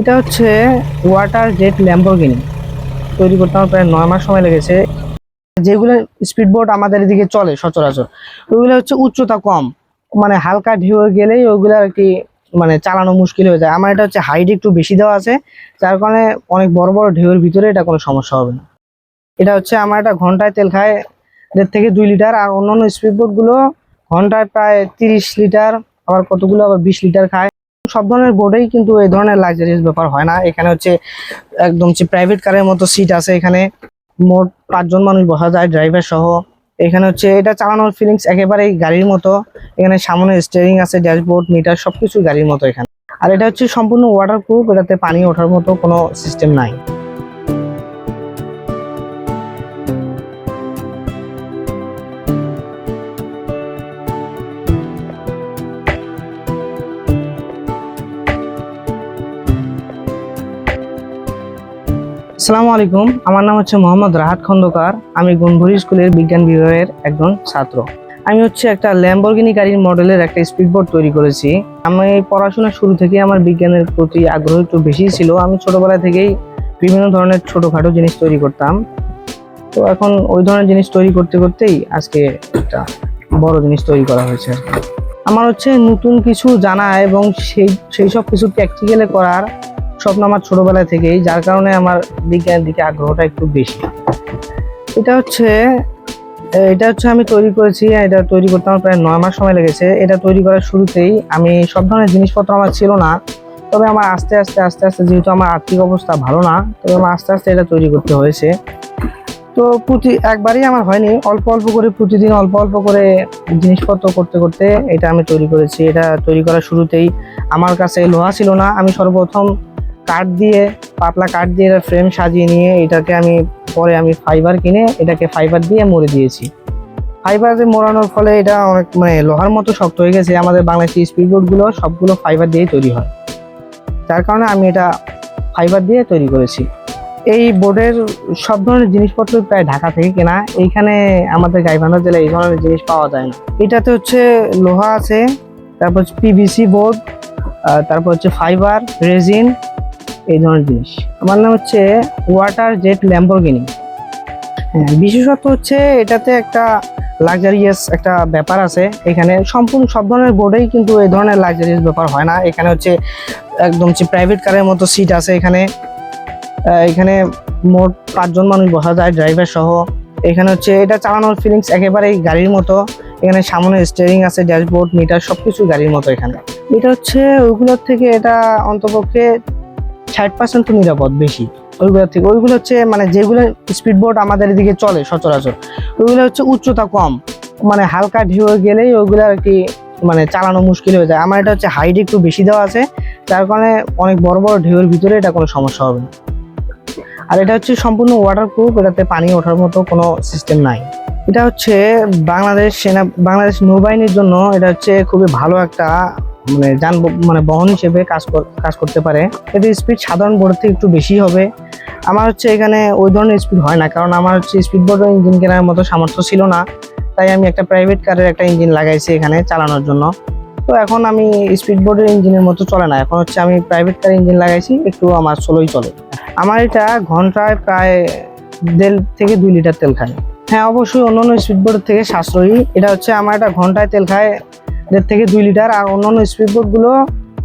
এটা হচ্ছে water jet Lamborghini তৈরি করতে আমার প্রায় নয় মাস সময় লেগেছে। যেগুলো স্পিড বোট আমাদের এদিকে চলে সচরাচর, ওইগুলো হচ্ছে উচ্চতা কম। মানে হালকা ঢেউ গেলেই ওইগুলো আর কি মানে চালানো মুশকিল হয়ে যায়। আমার এটা হচ্ছে হাইট একটু বেশি দেওয়া আছে, যার কারণে অনেক বড় বড় ঢেউয়ের ভিতরে এটা কোনো সমস্যা হবে না। এটা হচ্ছে আমার একটা ঘন্টায় তেল খায় দেড় থেকে দুই লিটার, আর অন্যান্য স্পিড বোটগুলো ঘন্টায় প্রায় তিরিশ লিটার, আবার কতগুলো আবার বিশ লিটার খায়। সব ধরনের বোর্ডেই কিন্তু এই ধরনের লাক্সারিয়াস ব্যাপার হয় না। এখানে হচ্ছে একদম প্রাইভেট কারের মতো সিট আছে, এখানে মোট পাঁচজন মানুষ বসা যায় ড্রাইভার সহ। এখানে হচ্ছে এটা চালানোর ফিলিংস একেবারেই গাড়ির মতো। এখানে সামনে স্টিয়ারিং আছে ড্যাশবোর্ড মিটার সবকিছু গাড়ির মতো এখানে। আর এটা হচ্ছে সম্পূর্ণ ওয়াটারপ্রুফ এটাতে পানি ওঠার মতো কোনো সিস্টেম নাই। আসসালামু আলাইকুম। আমার নাম হচ্ছে মোহাম্মদ রাহাত খন্দকার। আমি গুনভুরি স্কুলের বিজ্ঞান বিভাগের একজন ছাত্র। আমি হচ্ছে একটা ল্যাম্বরগিনি গাড়ির মডেলের একটা স্পিডবোর্ড তৈরি করেছি। আমি পড়াশোনা শুরু থেকে আমার বিজ্ঞানের প্রতি আগ্রহ একটু বেশি ছিল। আমি ছোটোবেলা থেকেই বিভিন্ন ধরনের ছোটোখাটো জিনিস তৈরি করতাম। তো এখন ওই ধরনের জিনিস তৈরি করতে করতেই আজকে একটা বড় জিনিস তৈরি করা হয়েছে আমার হচ্ছে নতুন কিছু জানা এবং সেই সেই সব কিছু প্র্যাকটিক্যালে করার স্বপ্ন আমার ছোটবেলা থেকেই, যার কারণে আমার বিজ্ঞানের দিকে আগ্রহটা একটু বেশি। এটা হচ্ছে এটা হচ্ছে আমি তৈরি করেছি এটা তৈরি করতে আমার প্রায় নয় মাস সময় লেগেছে। এটা তৈরি করার শুরুতেই আমি সব ধরনের জিনিসপত্র আমার ছিল না, তবে আমার আস্তে আস্তে আস্তে আস্তে যেহেতু আমার আর্থিক অবস্থা ভালো না, তবে আমার আস্তে আস্তে এটা তৈরি করতে হয়েছে। তো প্রতি, একবারই আমার হয়নি, অল্প অল্প করে প্রতিদিন অল্প অল্প করে জিনিসপত্র করতে করতে এটা আমি তৈরি করেছি। এটা তৈরি করার শুরুতেই আমার কাছে লোহা ছিল না, আমি সর্বপ্রথম কাঠ দিয়ে, পাতলা কাঠ দিয়ে এটা ফ্রেম সাজিয়ে নিয়ে এটাকে আমি পরে আমি ফাইবার কিনে এটাকে ফাইবার দিয়ে মুড়ে দিয়েছি। ফাইবার দিয়ে মোড়ানোর ফলে এটা অনেক মানে লোহার মতো শক্ত হয়ে গেছে। আমাদের বাংলাদেশি স্পিডবোর্ডগুলো সবগুলো ফাইবার দিয়েই তৈরি হয়। যার কারণে আমি এটা ফাইবার দিয়ে তৈরি করেছি। এই বোর্ডের সব ধরনের জিনিসপত্র প্রায় ঢাকা থেকে কেনা। এইখানে আমাদের গাইবান্ধা জেলায় এই ধরনের জিনিস পাওয়া যায় না। এটাতে হচ্ছে লোহা আছে, তারপর হচ্ছে পিভিসি বোর্ড তারপর হচ্ছে ফাইবার রেজিন এই ধরনের জিনিস। আমার নাম হচ্ছে ওয়াটার জেট ল্যাম্বরগিনি হ্যাঁ বিশেষত হচ্ছে এটাতে একটা লাক্সারিয়াস একটা ব্যাপার আছে। এখানে সম্পূর্ণ সব ধরনের বোর্ডেই কিন্তু এই ধরনের লাক্সারিয়াস ব্যাপার হয় না। এখানে হচ্ছে একদম হচ্ছে প্রাইভেট কারের মতো সিট আছে এখানে। এখানে মোট পাঁচজন মানুষ বসা যায় ড্রাইভার সহ। এখানে হচ্ছে এটা চালানোর ফিলিংস একেবারেই গাড়ির মতো। এখানে সামনে স্টিয়ারিং আছে ড্যাশবোর্ড মিটার সবকিছু গাড়ির মতো এখানে। এটা হচ্ছে ওইগুলোর থেকে এটা অন্তপক্ষে ষাট পার্সেন্ট তো নিরাপদ বেশি। ওইগুলোর থেকে ওইগুলো হচ্ছে মানে যেগুলো স্পিড বোট আমাদের এদিকে চলে সচরাচর, ওইগুলো হচ্ছে উচ্চতা কম। মানে হালকা ঢেউ গেলেই ওইগুলো আর কি মানে চালানো মুশকিল হয়ে যায়। আমার এটা হচ্ছে হাইট একটু বেশি দেওয়া আছে, যার কারণে অনেক বড় বড় ঢেউয়ের ভিতরে এটা কোনো সমস্যা হবে না। আর এটা হচ্ছে সম্পূর্ণ ওয়াটার প্রুফ এটাতে পানি ওঠার মতো কোনো সিস্টেম নাই। এটা হচ্ছে বাংলাদেশ সেনা বাংলাদেশ নৌবাহিনীর জন্য এটা হচ্ছে খুবই ভালো একটা মানে যান মানে বহন হিসেবে কাজ কাজ করতে পারে। এতে স্পিড সাধারণ বোর্ডের থেকে একটু বেশি হবে। আমার হচ্ছে এখানে ওই ধরনের স্পিড হয় না, কারণ আমার হচ্ছে স্পিড বোর্ডের ইঞ্জিন কেনার মতো সামর্থ্য ছিল না। তাই আমি একটা প্রাইভেট কারের একটা ইঞ্জিন লাগাইছি এখানে চালানোর জন্য। তো এখন আমি স্পিড বোর্ডের ইঞ্জিনের মতো চলে না। এখন হচ্ছে আমি প্রাইভেট কার ইঞ্জিন লাগাইছি, একটু আমার স্লোই চলে। আমার এটা ঘন্টায় প্রায় দেড় থেকে দুই লিটার তেল খায়। হ্যাঁ অবশ্যই অন্যান্য স্পিড বোর্ডের থেকে সাশ্রয়ী। এটা হচ্ছে আমার এটা ঘন্টায় তেল খায় দেড় থেকে দুই লিটার, আর অন্যান্য স্পিড বোর্ডগুলো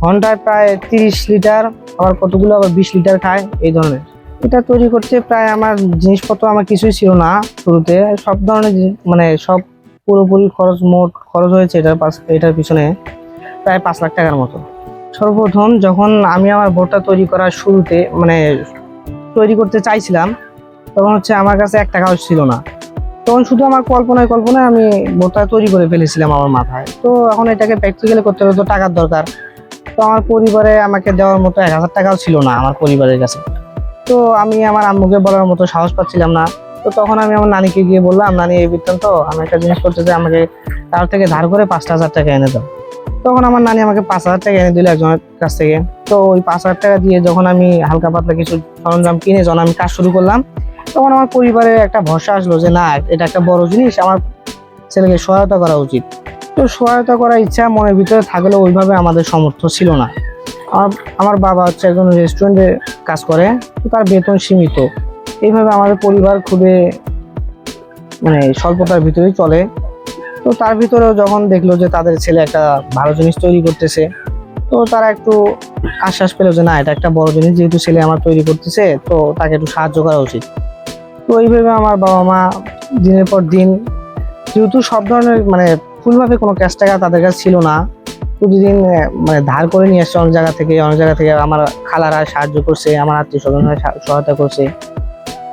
ঘন্টায় প্রায় তিরিশ লিটার, আবার কতগুলো আবার বিশ লিটার খায়, এই ধরনের। এটা তৈরি করতে প্রায় আমার জিনিসপত্র আমার কিছুই ছিল না শুরুতে। সব ধরনের মানে সব পুরোপুরি খরচ মোট খরচ হয়েছে এটার পাশ এটার পিছনে প্রায় পাঁচ লাখ টাকার মতো। সর্বপ্রথম যখন আমি আমার বোর্ডটা তৈরি করার শুরুতে মানে তৈরি করতে চাইছিলাম, তখন হচ্ছে আমার কাছে এক টাকাও ছিল না। তখন শুধু আমার কল্পনায় কল্পনায় আমি বোর্ডটা তৈরি করে ফেলেছিলাম আমার মাথায়। তো এখন এটাকে প্র্যাকটিক্যালি করতে হলে তো টাকার দরকার। তো আমার পরিবারে আমাকে দেওয়ার মতো এক হাজার টাকাও ছিল না আমার পরিবারের কাছে। তো আমি আমার আম্মুকে বলার মতো সাহস পাচ্ছিলাম না। তো তখন আমি আমার নানিকে গিয়ে বললাম, নানি, এই বৃত্তান্ত, আমি একটা জিনিস করতে চাই, আমাকে তার থেকে ধার করে পাঁচটা হাজার টাকা এনে দাও। তখন আমার নানি আমাকে পাঁচ হাজার টাকা এনে দিল একজনের কাছ থেকে। তো ওই পাঁচ হাজার টাকা দিয়ে যখন আমি হালকা পাতলা কিছু সরঞ্জাম কিনে, যখন আমি কাজ শুরু করলাম তখন আমার পরিবারে একটা ভরসা আসলো যে না, এটা একটা বড় জিনিস, আমার ছেলেকে সহায়তা করা উচিত। তো সহায়তা করার ইচ্ছা মনের ভিতরে থাকলেও ওইভাবে আমাদের সমর্থ ছিল না। আমার আমার বাবা হচ্ছে একজন রেস্টুরেন্টে কাজ করে তার বেতন সীমিত। এইভাবে আমাদের পরিবার খুবই মানে স্বল্পতার ভিতরেই চলে। তো তার ভিতরেও যখন দেখল যে তাদের ছেলে একটা ভালো জিনিস তৈরি করতেছে, তো তারা একটু আশ্বাস পেল যে না, এটা একটা বড় জিনিস, যেহেতু ছেলে আমার তৈরি করতেছে, তো তাকে একটু সাহায্য করা উচিত। তো এইভাবে আমার বাবা মা দিনের পর দিন, যেহেতু সব ধরনের মানে ফুলভাবে কোনো ক্যাশ টাকা তাদের কাছে ছিল না, প্রতিদিন মানে ধার করে নিয়ে আসছে অনেক জায়গা থেকে, অনেক জায়গা থেকে আমার খালারা সাহায্য করছে, আমার আত্মীয় স্বজনরা সহায়তা করছে।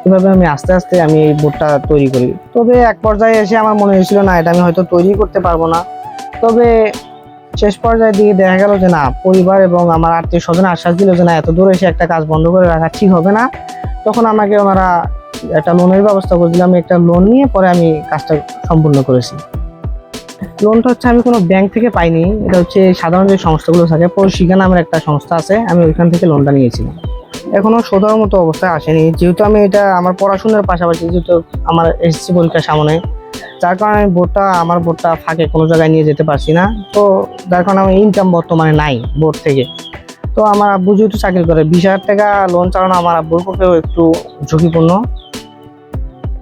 এভাবে আমি আস্তে আস্তে আমি এই বোর্ডটা তৈরি করি। তবে এক পর্যায়ে এসে আমার মনে হয়েছিল, না, এটা আমি হয়তো তৈরি করতে পারব না। তবে শেষ পর্যায়ে দিয়ে দেখা গেল যে, না, পরিবার এবং আমার আত্মীয় স্বজন আশ্বাস দিল যে, না, এত দূরে এসে একটা কাজ বন্ধ করে রাখা ঠিক হবে না। তখন আমাকে ওনারা একটা লোনের ব্যবস্থা করে দিলাম একটা লোন নিয়ে পরে আমি কাজটা সম্পূর্ণ করেছি। লোনটা হচ্ছে আমি কোনো ব্যাংক থেকে পাইনি, এটা হচ্ছে সাধারণ যে সংস্থাগুলো থাকে পরিশিক্ষা নামের একটা সংস্থা আছে, আমি ওইখান থেকে লোনটা নিয়েছিলাম এখনও শোধার মতো অবস্থায় আসেনি, যেহেতু আমি এটা আমার পড়াশোনার পাশাপাশি, যেহেতু আমার এসএসসি পরীক্ষার সামনে, যার কারণে আমি বোর্ডটা, আমার বোর্ডটা ফাঁকে কোনো জায়গায় নিয়ে যেতে পারছি না, তো যার কারণে আমার ইনকাম বর্তমানে নাই বোর্ড থেকে। তো আমার আব্বু যেহেতু চাকরি করে, বিশ হাজার টাকা লোন চালানো আমার আব্বুর পক্ষেও একটু ঝুঁকিপূর্ণ।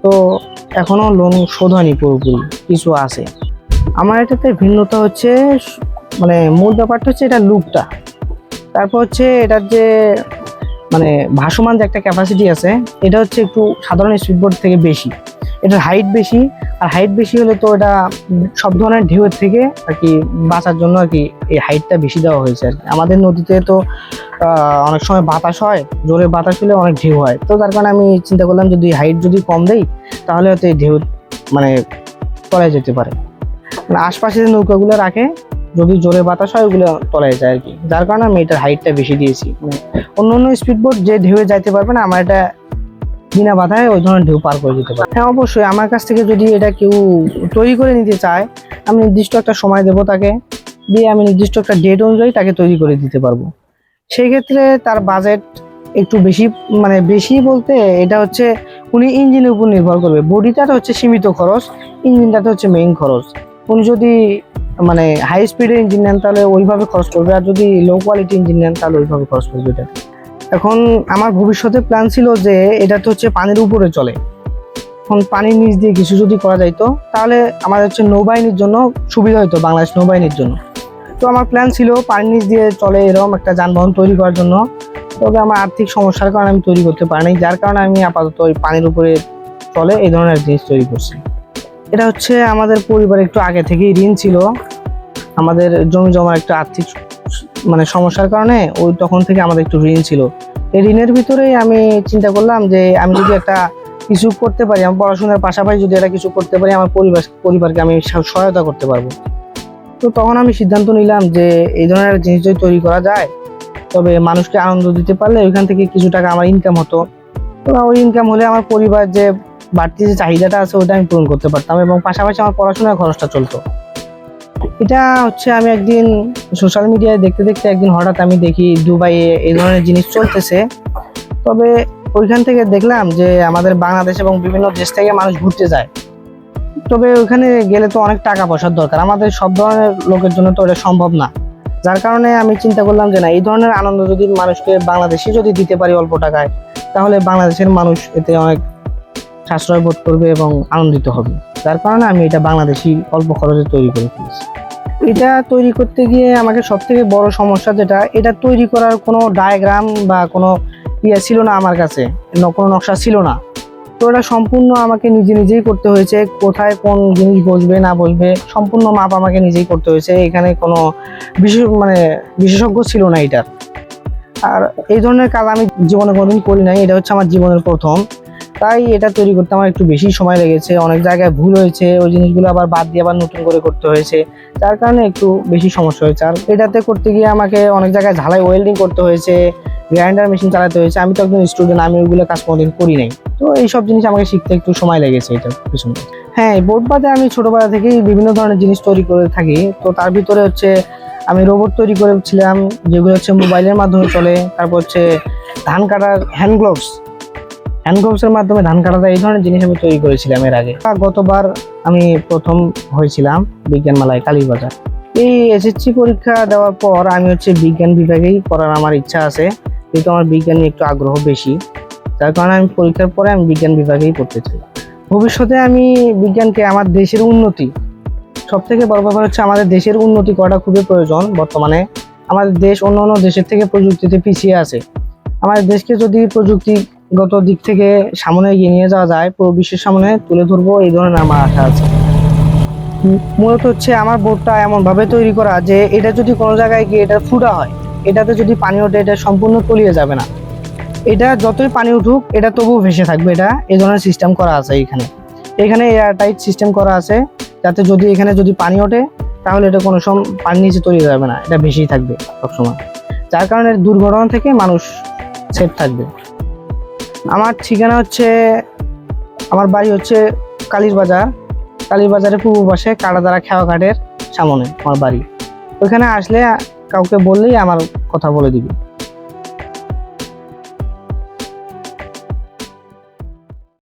তো এখনও লোন শোধ হয়নি পুরোপুরি, কিছু আছে আমার এটাতে ভিন্নতা হচ্ছে মানে মূল ব্যাপারটা হচ্ছে এটা লুকটা তারপর হচ্ছে এটার যে মানে ভাসমান যে একটা ক্যাপাসিটি আছে, এটা হচ্ছে একটু সাধারণ স্পিডবোর্ড থেকে বেশি। এটার হাইট বেশি আর হাইট বেশি হলে তো এটা সব ধরনের ঢেউয়ের থেকে আর কি বাঁচার জন্য আর কি এই হাইটটা বেশি দেওয়া হয়েছে আর কি। আমাদের নদীতে তো অনেক সময় বাতাস হয়, জোরে বাতাস হলে অনেক ঢেউ হয়। তো তার কারণে আমি চিন্তা করলাম যদি হাইট যদি কম দেই, তাহলে হয়তো এই ঢেউ মানে তলায় যেতে পারে। মানে আশপাশে যে নৌকাগুলো রাখে, যদি জোরে বাতাস হয়, ওগুলো তলায় যায় আর কি। যার কারণে আমি এটার হাইটটা বেশি দিয়েছি। মানে অন্য অন্য স্পিডবোট যে ঢেউয়ে যাইতে পারবে না, আমার এটা বিনা বাধায় ওই ধরনের ঢেউ পার করে দিতে পারে। হ্যাঁ অবশ্যই। আমার কাছ থেকে যদি এটা কেউ তৈরি করে নিতে চায়, আমি নির্দিষ্ট একটা সময় দেবো তাকে, দিয়ে আমি নির্দিষ্ট একটা ডেট অনুযায়ী তাকে তৈরি করে দিতে পারব। সেই ক্ষেত্রে তার বাজেট একটু বেশি মানে বেশি বলতে এটা হচ্ছে উনি ইঞ্জিনের উপর নির্ভর করবে। বডিটার হচ্ছে সীমিত খরচ ইঞ্জিনটাতে হচ্ছে মেইন খরচ। উনি যদি মানে হাই স্পিডের ইঞ্জিন নেন তাহলে ওইভাবে খরচ করবে, আর যদি লো কোয়ালিটি ইঞ্জিন নেন তাহলে ওইভাবে খরচ করবে এটা। এখন আমার ভবিষ্যতে প্ল্যান ছিল যে এটা তো হচ্ছে পানির উপরে চলে। এখন পানির নিচ দিয়ে কিছু যদি করা যাইতো তাহলে আমাদের হচ্ছে নৌবাহিনীর জন্য সুবিধা হতো বাংলাদেশ নৌবাহিনীর জন্য। তো আমার প্ল্যান ছিল পানির নিচ দিয়ে চলে এরকম একটা যানবাহন তৈরি করার জন্য। তবে আমার আর্থিক সমস্যার কারণে আমি তৈরি করতে পারিনি, যার কারণে আমি আপাতত ওই পানির উপরে চলে এই ধরনের জিনিস তৈরি করছি। এটা হচ্ছে আমাদের পরিবারে একটু আগে থেকেই ঋণ ছিল। আমাদের জমি জমার একটু আর্থিক মানে সমস্যার কারণে ওই তখন থেকে আমাদের একটু ঋণ ছিল। এই ঋণের ভিতরেই আমি চিন্তা করলাম যে আমি যদি একটা কিছু করতে পারি, আমার পড়াশোনার পাশাপাশি যদি এটা কিছু করতে পারি, আমার পরিবার, পরিবারকে আমি সহায়তা করতে পারব। তো তখন আমি সিদ্ধান্ত নিলাম যে এই ধরনের জিনিস যদি তৈরি করা যায়, তবে মানুষকে আনন্দ দিতে পারলে ওইখান থেকে কিছু টাকা আমার ইনকাম হতো। তো ওই ইনকাম হলে আমার পরিবার যে বাড়তি যে চাহিদাটা আছে ওটা আমি পূরণ করতে পারতাম এবং পাশাপাশি আমার পড়াশোনার খরচটা চলতো। এটা হচ্ছে আমি একদিন সোশ্যাল মিডিয়ায় দেখতে দেখতে একদিন হঠাৎ আমি দেখি দুবাইয়ে এই ধরনের জিনিস চলতেছে। তবে ওইখান থেকে দেখলাম যে আমাদের বাংলাদেশ এবং বিভিন্ন দেশ থেকে মানুষ ঘুরতে যায়। তবে ওইখানে গেলে তো অনেক টাকা পয়সার দরকার। আমাদের সব ধরনের লোকের জন্য তো এটা সম্ভব না। যার কারণে আমি চিন্তা করলাম যে না, এই ধরনের আনন্দ যদি মানুষকে বাংলাদেশে যদি দিতে পারি অল্প টাকায়, তাহলে বাংলাদেশের মানুষ এতে অনেক সাশ্রয় বোধ করবে এবং আনন্দিত হবে। যার কারণে আমি এটা বাংলাদেশি অল্প খরচে তৈরি করে ফেলেছি। এটা তৈরি করতে গিয়ে আমাকে সব থেকে বড় সমস্যা যেটা, এটা তৈরি করার কোনো ডায়াগ্রাম বা কোনো ইয়ে ছিল না আমার কাছে কোনো নকশা ছিল না। তো এটা সম্পূর্ণ আমাকে নিজে নিজেই করতে হয়েছে, কোথায় কোন জিনিস বসবে, না বসবে, সম্পূর্ণ মাপ আমাকে নিজেই করতে হয়েছে, এখানে কোনো বিশেষ মানে বিশেষজ্ঞ ছিল না এটার আর এই ধরনের কাজ আমি জীবনে কোনোদিন করি নাই, এটা হচ্ছে আমার জীবনের প্রথম। তাই এটা তৈরি করতে আমার একটু বেশি সময় লেগেছে। অনেক জায়গায় ভুল হয়েছে, ওই জিনিসগুলো আবার বাদ দিয়ে আবার নতুন করে করতে হয়েছে। যার কারণে একটু বেশি সমস্যা হয়েছে। আর এটাতে করতে গিয়ে আমাকে অনেক জায়গায় ঝালাই ওয়েল্ডিং করতে হয়েছে গ্রাইন্ডার মেশিন চালাতে হয়েছে। আমি তো একজন স্টুডেন্ট আমি ওইগুলো কাজ কোনোদিন করি নাই। তো এইসব জিনিস আমাকে শিখতে একটু সময় লেগেছে এটার পিছনে। হ্যাঁ বোর্ড বাদে আমি ছোটোবেলা থেকেই বিভিন্ন ধরনের জিনিস তৈরি করে থাকি। তো তার ভিতরে হচ্ছে আমি রোবট তৈরি করেছিলাম, যেগুলো হচ্ছে মোবাইলের মাধ্যমে চলে। তারপর হচ্ছে ধান কাটার হ্যান্ড গ্লোভস হ্যান্ড গ্লোভসের মাধ্যমে ধান কাটা যায়, এই ধরনের জিনিস আমি তৈরি করেছিলাম এর আগে। গতবার আমি প্রথম হয়েছিলাম বিজ্ঞান মেলায় কালীবাজার। এই এসএসসি পরীক্ষা দেওয়ার পর আমি হচ্ছে বিজ্ঞান বিভাগেই পড়ার আমার ইচ্ছা আছে, যেহেতু আমার বিজ্ঞান নিয়ে একটু আগ্রহ বেশি। যার কারণে আমি পরীক্ষার পরে আমি বিজ্ঞান বিভাগেই পড়তে চাই ভবিষ্যতে আমি বিজ্ঞানকে আমার দেশের উন্নতি সব থেকে বড় ব্যাপার হচ্ছে আমাদের দেশের উন্নতি করাটা খুবই প্রয়োজন বর্তমানে। আমাদের দেশ অন্য অন্য দেশের থেকে প্রযুক্তিতে পিছিয়ে আছে। আমাদের দেশকে যদি প্রযুক্তিগত দিক থেকে সামনে এগিয়ে নিয়ে যাওয়া যায়, পুরো বিশ্বের সামনে তুলে ধরবো এই ধরনের আমার আশা আছে মূলত হচ্ছে আমার বোর্ডটা এমনভাবে তৈরি করা যে এটা যদি কোনো জায়গায় গিয়ে এটা ফুটা হয়, এটাতে যদি পানি ওঠে, এটা সম্পূর্ণ তলিয়ে যাবে না। এটা যতই পানি উঠুক, এটা তবুও ভেসে থাকবে, এটা এই ধরনের সিস্টেম করা আছে এখানে। এখানে এয়ার টাইট সিস্টেম করা আছে, যাতে যদি এখানে যদি পানি ওঠে, তাহলে এটা কোনো সময় পানির নিচে তৈরি যাবে না, এটা ভেসেই থাকবে সবসময়। যার কারণে দুর্ঘটনা থেকে মানুষ সেফ থাকবে। আমার ঠিকানা হচ্ছে, আমার বাড়ি হচ্ছে কালীরবাজার কালীরবাজারের কালীর বাজারের পূর্ব পাশে কাটাদারা খেওয়া ঘাটের সামনে, আমার বাড়ি। ওইখানে আসলে কাউকে বললেই আমার কথা বলে দিবি।